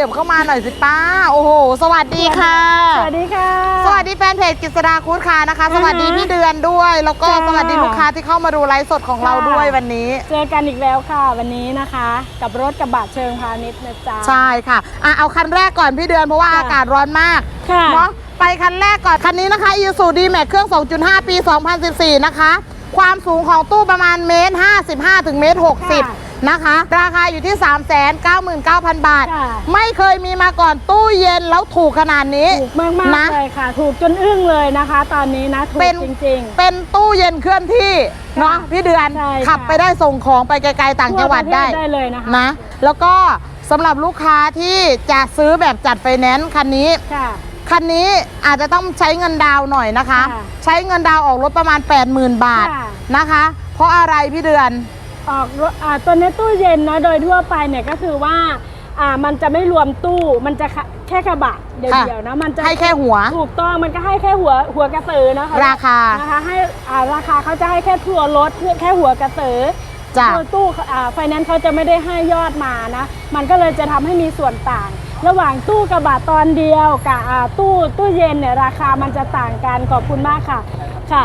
ยับเข้ามาหน่อยสิป้า โอ้โห สวัสดีค่ะ สวัสดีค่ะ สวัสดีแฟนเพจกิษดาคูดค่ะนะคะ สวัสดีพี่เดือนด้วย แล้วก็จ้า สวัสดีลูกค้าที่เข้ามาดูไลฟ์สดของเราค่ะด้วยวันนี้ เจอกันอีกแล้วค่ะ วันนี้นะคะ กับรถกระบะเชิงพาณิชย์นะจ๊ะ ใช่ค่ะอะ เอาคันแรกก่อนพี่เดือนเพราะว่าค่ะอากาศร้อนมาก ค่ะ เนาะไปคันแรกก่อน คันนี้นะคะ Isuzu D-Max เครื่อง 2.5 ปี 2014 นะคะ ความสูงของตู้ประมาณเมตร 55 ถึงเมตร60 นะคะ ราคาอยู่ที่ 399,000 บาท ค่ะ ไม่เคยมีมาก่อนตู้เย็นแล้วถูกขนาดนี้ ถูกมากมากนะเลยค่ะ ถูกจนอึ้งเลยนะคะ ตอนนี้นะถูกเป็น จริง เป็นตู้เย็นเคลื่อนที่เนาะพี่เดือนใช่ค่ะ ขับไปได้ส่งของไปไกลๆๆต่างจังหวัดทั่ได้ ประเทศได้เลยนะคะนะแล้วก็สำหรับลูกค้าที่จะซื้อแบบจัดไฟแนนซ์คันนี้ ค่ะ คันนี้อาจจะต้องใช้เงินดาวน์หน่อยนะคะ ค่ะใช้เงินดาวน์ออกรถประมาณ 80,000 บาทค่ะ นะคะ เพราะอะไรพี่เดือน ออกรถอ่าตัวนี้ตู้เย็นนะโดยทั่วไปเนี่ยก็คือว่าอ่ามันจะไม่รวมตู้มันจะแค่กระบะเดียวๆนะมันจะให้แค่หัว ถูกต้องมันก็ให้แค่หัวหัวกระสือนะคะราคานะคะให้อ่าราคาเขาจะให้แค่ทัวรถแค่หัวกระสือจ้ะตัวตู้ไฟแนนซ์เขาจะไม่ได้ให้ยอดมานะ มันก็เลยจะทำให้มีส่วนต่าง ระหว่างตู้กระบะตอนเดียวกับอ่าตู้ตู้เย็นเนี่ยราคามันจะต่างกันขอบคุณมากค่ะค่ะ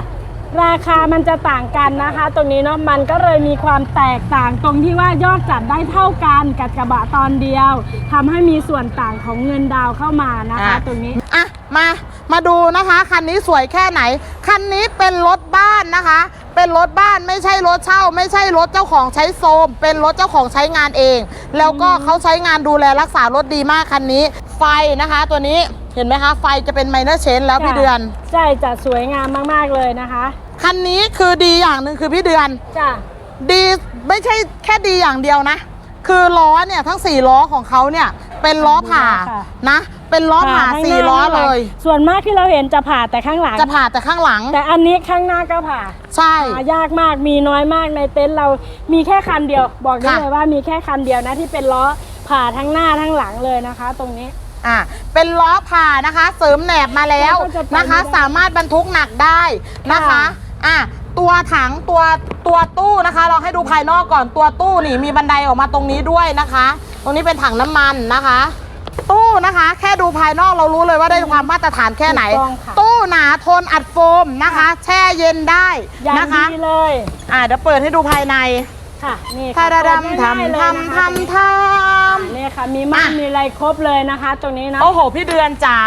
ราคามันจะต่างกันนะคะ ตรงนี้เนาะมันก็เลยมีความแตกต่างตรงที่ว่ายอดจัดได้เท่ากันกับกระบะตอนเดียวทำให้มีส่วนต่างของเงินดาวน์เข้ามานะคะ อะ ตรงนี้ อะมามาดูนะคะคันนี้สวยแค่ไหน คันนี้เป็นรถบ้านนะคะ เป็นรถบ้านไม่ใช่รถเช่า ไม่ใช่รถเจ้าของใช้โซม เป็นรถเจ้าของใช้งานเอง แล้วก็เขาใช้งานดูแลรักษารถดีมากคันนี้ ไฟนะคะตัวนี้ เห็นไหมคะ ไฟจะเป็นไมเนอร์เชนแล้วพี่เดือน ใช่จะสวยงามมากๆเลยนะคะ คันนี้คือดีอย่างหนึ่งคือพี่เดือน จ้ะ ดีไม่ใช่แค่ดีอย่างเดียวนะ คือล้อเนี่ยทั้ง 4 ล้อของเขาเนี่ยเป็นล้อผ่าค่ะ นะ เป็นล้อผ่าข้งหน้สี่ล้อข้างหเลงยส่วนมากที่เราเห็นจะผ่าแต่ข้างหลัง จะผ่าแต่ข้างหลัง แต่อันนี้ข้างหน้าก็ผ่าใช่ หายากมากมีน้อยมากในเต็นท์เรามีแค่คันเดียว บอกได้ค่ะ เลยว่ามีแค่คันเดียวนะที่เป็นล้อผ่าทั้งหน้าทั้งหลังเลยนะคะ ตรงนี้ อะเป็นล้อผ่านะคะ เสริมแหนบมาแล้วแล้วก็จะไปนะคะไม่ได้สามารถบรรทุกหนักได้นะคะค่ะอะตัวถังตัวตัวตู้นะคะ เราให้ดูภายนอกก่อนตัวตู้นี่มีบันไดออกมาตรงนี้ด้วยนะคะ ตรงนี้เป็นถังน้ำมันนะคะ ตู้นะคะ แค่ดูภายนอกเรารู้เลยว่าได้ความมาตรฐานแค่ไหนถูกต้องค่ะตู้หนาทนอัดโฟมนะคะ แช่เย็นได้อย่างนะคะดีเลยอะเดี๋ยวเปิดให้ดูภายใน ค่ะนี่ทาค่ะดาดำเปิง่ายๆเลยทำนะคะทำทำ นี่ค่ะมีม่านอะ มีอะไรครบเลยนะคะ ตรงนี้นะ โอ้โห พี่เดือนจ๋า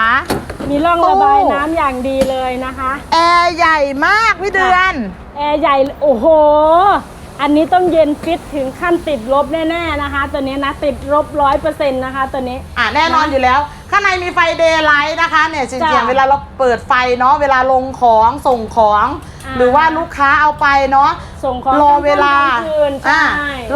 มีร่องตู้ระบายน้ำอย่างดีเลยนะคะ แอร์ใหญ่มากพี่เดือน แอร์ใหญ่โอ้โห อันนี้ต้องเย็นฟิตถึงขั้นติดลบแน่ๆนะคะ ตัวนี้นะติดลบร้อยเปอร์เซ็นต์นะคะ ตัวนี้ อะแน่นอนอยู่แล้ว ข้างในมีไฟเดย์ไลท์นะคะเนี่ยจริงจ้ะๆเวลาเราเปิดไฟเนาะเวลาลงของส่งของอ่า หรือว่าลูกค้าเอาไปเนาะส่งของรอเวลากลางคืนอะใช่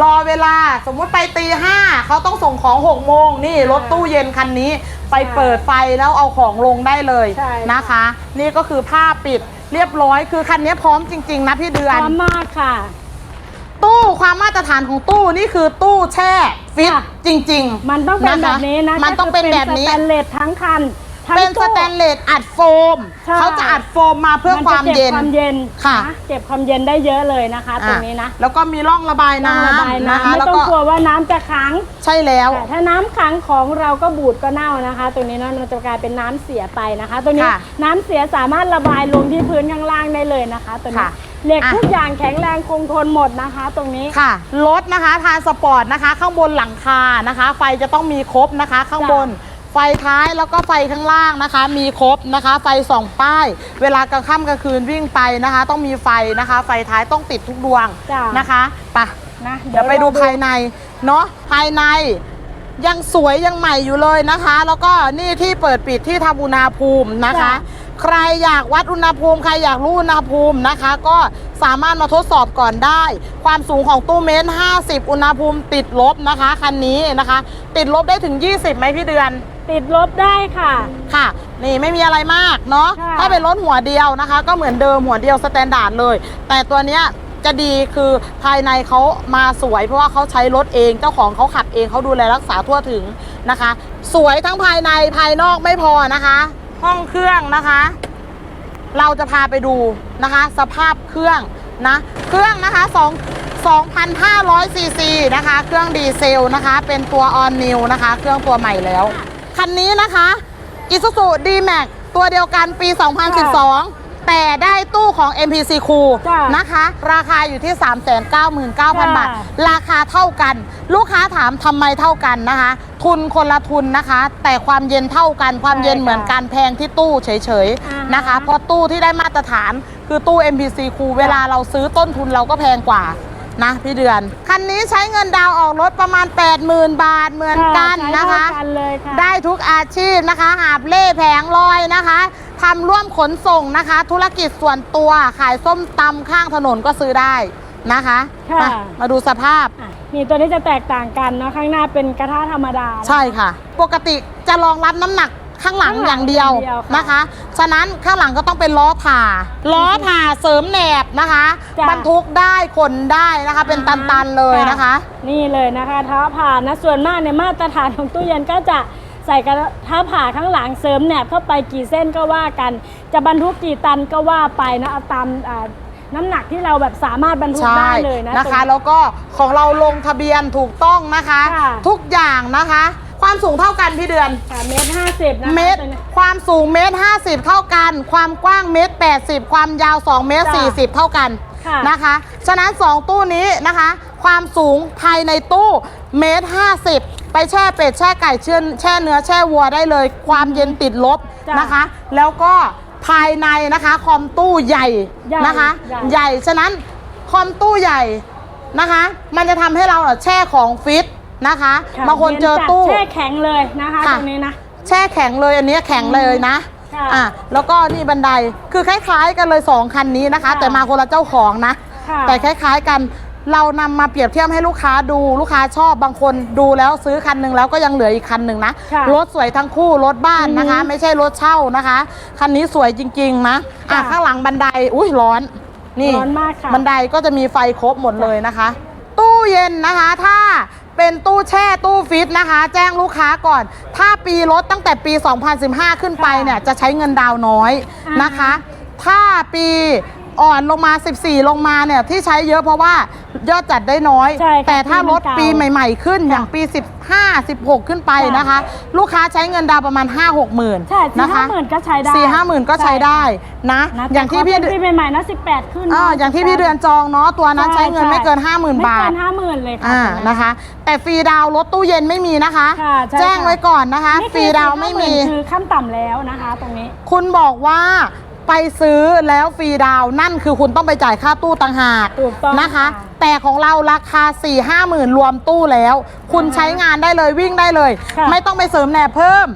รอเวลาสมมุติไปตีห้าเขาต้องส่งของ6กโมงนี่รถตู้เย็นคันนี้ไปเปิดไฟแล้วเอาของลงได้เลยใช่นะคะ นี่ก็คือผ้าปิดเรียบร้อยคือคันนี้พร้อมจริง ๆ นะพี่เดืพอนร้อมมากค่ะตู้ความมาตรฐานของตู้นี่คือตู้แช่ฟิตค่ะจริง ๆ มันต้องเป็นแบบนี้นะมันต้องเป็นแบบนี้ก็คือสแตนเลสทั้งคัน ทั้งเป็นสตู้ แตนเลสอัดโฟม ใช่ เขาจะอัดโฟมมาเพื่อความเย็นมันจะก็บความเย็นค่ะ นเก็บความเย็นได้เยอะเลยนะคะตรงนี้นะอะแล้วก็มีร่องระบายต้องระบายน้ำนะคะน้ำไม่แล้วต้องก็กลัวว่าน้ำจะขังใช่แล้ว แต่ถ้าน้ำขังของเราก็บูดก็เน่านะคะ ตรงนี้เนาะมันจะกลายเป็นน้ำเสียไปนะคะตรงนี้ค่ะน้ำเสียสามารถระบายลงที่พื้นข้างล่างได้เลยนะคะตัวนี้ค่ะเหล็กอะ ทุกอย่างแข็งแรงคงทนหมดนะคะ ตรงนี้ ค่ะรถนะคะทานสปอร์ตนะคะ ข้างบนหลังคานะคะ ไฟจะต้องมีครบนะคะ ข้างบน ไฟท้ายแล้วก็ไฟข้างล่างนะคะ มีครบนะคะ ไฟสองป้าย เวลากลางค่ำกลางคืนวิ่งไปนะคะ ต้องมีไฟนะคะ ไฟท้ายต้องติดทุกดวงจ้ะ นะคะไปนะเดี๋ยวไปดูภายในเนาะภายใน ยังสวยยังใหม่อยู่เลยนะคะ แล้วก็นี่ที่เปิดปิดที่ทำอุณหภูมินะคะใครอยากวัดอุณหภูมิ ใครอยากรู้อุณหภูมินะคะ ก็สามารถมาทดสอบก่อนได้ ความสูงของตู้เมตร50 อุณหภูมิติดลบนะคะคันนี้นะคะ ติดลบได้ถึง 20ไหมพี่เดือน ติดลบได้ค่ะ ค่ะ นี่ไม่มีอะไรมากเนาะ ค่ะ ถ้าเป็นรถหัวเดียวนะคะ ก็เหมือนเดิมหัวเดียวสแตนดาร์ดเลย แต่ตัวเนี้ยจะดีคือภายในเขามาสวย เพราะว่าเขาใช้รถเอง เจ้าของเขาขับเองเขาดูแลรักษาทั่วถึงนะคะ สวยทั้งภายในภายนอกไม่พอนะคะ ห้องเครื่องนะคะ เราจะพาไปดูนะคะ สภาพเครื่องนะ เครื่องนะคะสอง2,500ซีซีนะคะ เครื่องดีเซลนะคะ เป็นตัวออนนิวนะคะ เครื่องตัวใหม่แล้ว คันนี้นะคะ Isuzu D-Max ตัวเดียวกันปี 2012 แต่ได้ตู้ของ MPC Cool จ้ะนะคะ ราคาอยู่ที่ 399,000จ้ะบาท ราคาเท่ากัน ลูกค้าถามทำไมเท่ากันนะคะ ทุนคนละทุนนะคะ แต่ความเย็นเท่ากัน ความเย็นเหมือนกันแพงที่ตู้เฉยอ่าๆฮะนะคะ เพราะตู้ที่ได้มาตรฐานคือตู้ MPC Cool เวลาเราซื้อต้นทุนเราก็แพงกว่า นะพี่เดือน คันนี้ใช้เงินดาวน์ออกรถประมาณ 80,000 บาทเหมือนกันนะคะใช้เท่ากันเลยค่ะได้ทุกอาชีพนะคะ หาบเล่แผงลอยนะคะทำร่วมขนส่งนะคะ ธุรกิจส่วนตัวขายส้มตำข้างถนนก็ซื้อได้นะคะค่ะมามาดูสภาพอะนี่ตัวนี้จะแตกต่างกันเนาะข้างหน้าเป็นกระทะธรรมดา ใช่ค่ะ ปกติจะรองรับน้ำหนัก ข้างหลังข้างหลังอย่างเดียวอย่างเดียวค่ะนะคะ ฉะนั้นข้างหลังก็ต้องเป็นล้อผ่า ล้อผ่าเสริมแหนบนะคะจ้ะ บรรทุกได้ขนได้นะคะ เป็นตันๆเลยนะคะ นี่เลยนะคะท้าผ่านะส่วนมากในยมาตรฐานของตู้เย็นก็จะใส่กระทะผ่าข้างหลังเสริมแหนบเข้าไปกี่เส้นก็ว่ากัน จะบรรทุกกี่ตันก็ว่าไปนะเอาตามอ่าน้ำหนักที่เราแบบสามารถบรรทุกใช่ได้เลยนะนะคะตรง แล้วก็ของเราลงทะเบียนถูกต้องนะคะ ค่ะทุกอย่างนะคะ ความสูงเท่ากันพี่เดือนค่ะเมตรห้าสิบนะคะเมตรตัวนี้ความสูงเมตรห้าสิบเท่ากัน ความกว้างเมตรแปดสิบความยาว2เมตรจ้ะสี่สิบเท่ากันค่ะ นะคะ ฉะนั้น 2 ตู้นี้นะคะ ความสูงภายในตู้เมตรห้าสิบไปแช่เป็ดแช่ไก่เชื่อแช่เนื้อแช่วัวได้เลย ความเย็นติดลบจ้ะนะคะ แล้วก็ภายในนะคะคอมตู้ใหญ่ใหญ่นะคะ ใหญ่ ใหญ่ ฉะนั้นคอมตู้ใหญ่นะคะ มันจะทำให้เราอะแช่ของฟิต นะคะค่ะบางคนเจอย็จัดตู้แช่แข็งเลยนะคะค่ะตรงนี้นะแช่แข็งเลยอันนี้แข็งเลยนะค่ะอะแล้วก็นี่บันไดคือคล้ายๆ กันเลย 2 คันนี้นะคะค่ะแต่มาคนละเจ้าของนะค่ะแต่คล้าย ๆกันเรานำมาเปรียบเทียบให้ลูกค้าดูลูกค้าชอบบางคนดูแล้วซื้อคันหนึ่งแล้วก็ยังเหลืออีกคันหนึ่งนะค่ะรถสวยทั้งคู่รถบ้านนะคะอือฮึไม่ใช่รถเช่านะคะ คันนี้สวยจริงๆนะอะค่ะข้างหลังบันไดอุ้ยร้อน นี่ร้อนมากค่ะบันไดก็จะมีไฟครบหมดเลยนะคะ ตู้เย็นนะคะ ถ้า เป็นตู้แช่ตู้ฟิตนะคะ แจ้งลูกค้าก่อน ถ้าปีรถตั้งแต่ปี 2015 ขึ้นไปเนี่ยจะใช้เงินดาวน์น้อยอ่านนะคะ ถ้าปีอ่อนลงมา 14 ลงมาเนี่ยที่ใช้เยอะเพราะว่ายอดจัดได้น้อย ใช่ค่ะแต่ถ้ารถปีปีมันเก่าใหม่ ๆ ขึ้นอย่างปี 15 16 ขึ้นไปนะคะ ลูกค้าใช้เงินดาวน์ประมาณ 5 6หมื่นใช่สี่นะห้าคะหมื่นก็ใช้ได้สี่ห้าหมื่นก็ใช้ได้นะ นะอย่างที่พี่แต่ขเป็นปีใหม่ๆนะสิบแปดขึ้นอ่านะอย่างที่พี่เดือนจองเนาะตัวนั้นใช้เงินไม่เกิน 50,000 บาท ไม่เกินห้าหมื่นเลยค่ะอ่าตรงนะคะ แต่ฟรีดาวน์รถตู้เย็นไม่มีนะคะ ค่ะใช่แจ้งค่ะ ไว้ก่อนนะคะ นี่ฟรีดาวน์ไม่มีคือขั้นต่ำแล้วนะคะ ตรงนี้ คุณบอกว่า ไปซื้อแล้วฟรีดาวน์นั่นคือคุณต้องไปจ่ายค่าตู้ต่างหากถูกต้องนะคะ ค่ะแต่ของเราราคา 4 5 0 0 0 0รวมตู้แล้ว คุณอ่าฮะใช้งานได้เลยวิ่งได้เลย ค่ะ ไม่ต้องไปเสริมแหนบเพิ่ม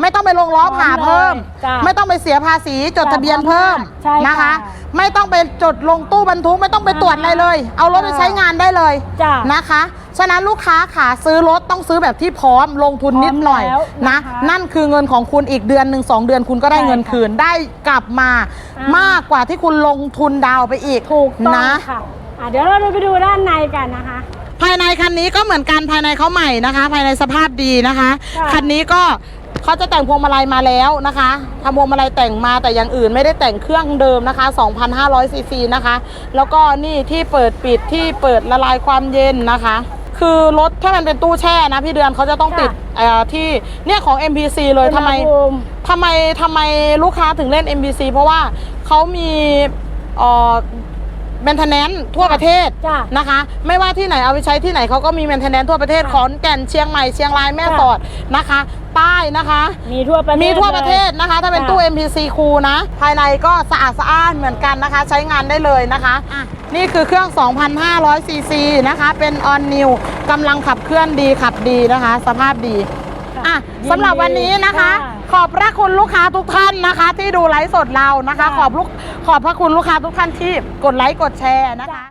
ไม่ต้องไปลงล้อผ่าเพิ่ม จ้ะไม่ต้องไปเสียภาษีจดจ้ะทะเบียนเพิ่มใช่ค่ะนะคะ ไม่ต้องไปจดลงตู้บรรทุกไม่ต้องไปตรวจอะไรเลย เอารถไปใช้งานได้เลยจ้ะนะคะ ฉะนั้นลูกค้าขาซื้อรถต้องซื้อแบบที่พร้อมลงทุนนิดหน่อยพร้อมแล้วนะนะคะนั่นคือเงินของคุณอีกเดือนหนึ่งสองเดือนคุณก็ได้ใช่เงินคืนได้กลับมาอ่าม มากกว่าที่คุณลงทุนดาวน์ไปอีกถูกต้องนะ ค่ะอะ เดี๋ยวเราไปดูด้านในกันนะคะ ภายในคันนี้ก็เหมือนกันภายในเขาใหม่นะคะ ภายในสภาพดีนะคะ ค่ะ คันนี้ก็ เขาจะแต่งพวงมาลัยมาแล้วนะคะทำพวงมาลัยแต่งมาแต่อย่างอื่นไม่ได้แต่งเครื่องเดิมนะคะ2,500ซีซีนะคะ แล้วก็นี่ที่เปิดปิดที่เปิดละลายความเย็นนะคะ คือรถถ้ามันเป็นตู้แช่นะพี่เดือนเขาจะต้องค่ะติดเอ่อที่เนี่ยของ MPC เลยทำไมอุณหภูมิทำไมทำไมลูกค้าถึงเล่น MBC เพราะว่าเขามี เอ่อ m มนเทนแนนทั่วประเทศจ้ะนะคะ ไม่ว่าที่ไหนเอาไปใช้ที่ไหนเขาก็มี m มนเทนแนนทั่วประเทศค่ะขอนแก่นเชียงใหม่เชียงรายแม่ค่ะสอดนะคะใต้นะคะ มีทั่วประเทศมีทั่วประเทศลยนะคะ ถ้าเป็นค่ะตู้ MPC คูนะ ภายในก็สะอาดสะอ้านเหมือนกันนะคะ ใช้งานได้เลยนะคะอะนี่คือเครื่อง 2,500ซีซีนะคะ เป็น on new กำลังขับเคลื่อนดีขับดีนะคะ สภาพดี อะยินดีสำหรับวันนี้นะคะค่ะขอบพระคุณลูกค้าทุกท่านนะคะ ที่ดูไลฟ์สดเรานะคะค่ะขอบลูกขอบพระคุณลูกค้าทุกท่านที่กดไลค์กดแชร์นะคะ